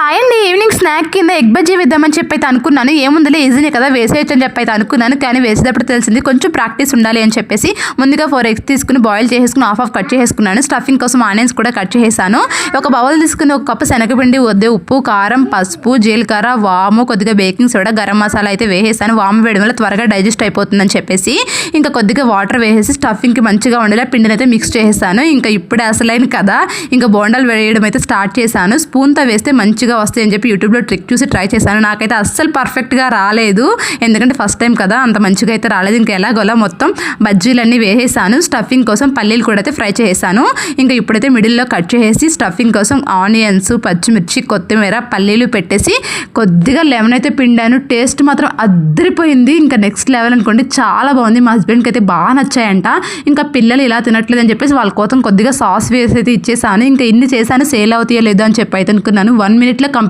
Hi, snack కింద egg bajji వేద్దామని చెప్పి అయితే అనుకున్నాను. ఏముందలే ఈజీనే కదా వేసేయచ్చు అని చెప్పి అయితే అనుకున్నాను. కానీ వేసేటప్పుడు తెలిసింది కొంచెం ప్రాక్టీస్ ఉండాలి అని చెప్పేసి ముందుగా ఫోర్ ఎగ్స్ తీసుకుని బాయిల్ చేసేసుకుని ఆఫ్ ఆఫ్ కట్ చేసుకున్నాను స్టఫింగ్ కోసం ఆనియన్స్ కూడా కట్ చేసేసాను. ఒక బౌల్ తీసుకుని ఒక కప్పు శనగపిండి వద్దే ఉప్పు కారం పసుపు జీలకర్ర వాము కొద్దిగా బేకింగ్ సోడా గరం మసాలా అయితే వేసేసాను. వాము వేయడం వల్ల త్వరగా డైజెస్ట్ అయిపోతుందని చెప్పేసి ఇంకా కొద్దిగా వాటర్ వేసేసి స్టఫింగ్కి మంచిగా ఉండేలా పిండిని అయితే మిక్స్ చేసేసాను. ఇంకా ఇప్పుడే అసలైన కదా ఇంకా బోండాలు వేయడం అయితే స్టార్ట్ చేశాను. స్పూన్తో వేస్తే మంచిగా వస్తాయి అని చెప్పి యూట్యూబ్లో ట్రిక్ చూసి ట్రై చేశాను. నాకైతే అస్సలు పర్ఫెక్ట్గా రాలేదు. ఎందుకంటే ఫస్ట్ టైం కదా అంత మంచిగా అయితే రాలేదు. ఇంకా ఎలాగోలా మొత్తం బజ్జీలన్నీ వేసేసాను. స్టఫింగ్ కోసం పల్లీలు కూడా అయితే ఫ్రై చేసేసాను. ఇంకా ఇప్పుడైతే మిడిల్లో కట్ చేసేసి స్టఫింగ్ కోసం ఆనియన్స్ పచ్చిమిర్చి కొత్తిమీర పల్లీలు పెట్టేసి కొద్దిగా లెమన్ అయితే పిండాను. టేస్ట్ మాత్రం అద్దరిపోయింది ఇంకా నెక్స్ట్ లెవెల్ అనుకోండి చాలా బాగుంది. మా హస్బెండ్కి అయితే బాగా నచ్చాయంట. ఇంకా పిల్లలు ఇలా తినట్లేదు అని చెప్పేసి వాళ్ళ కోసం కొద్దిగా సాస్ వేసి అయితే ఇచ్చేసాను. ఇంకా ఇన్ని చేశాను. సేల్ అవుతాయో లేదో అని చెప్పి అయితే అనుకున్నాను. వన్ మినిట్లో కంప్లీట్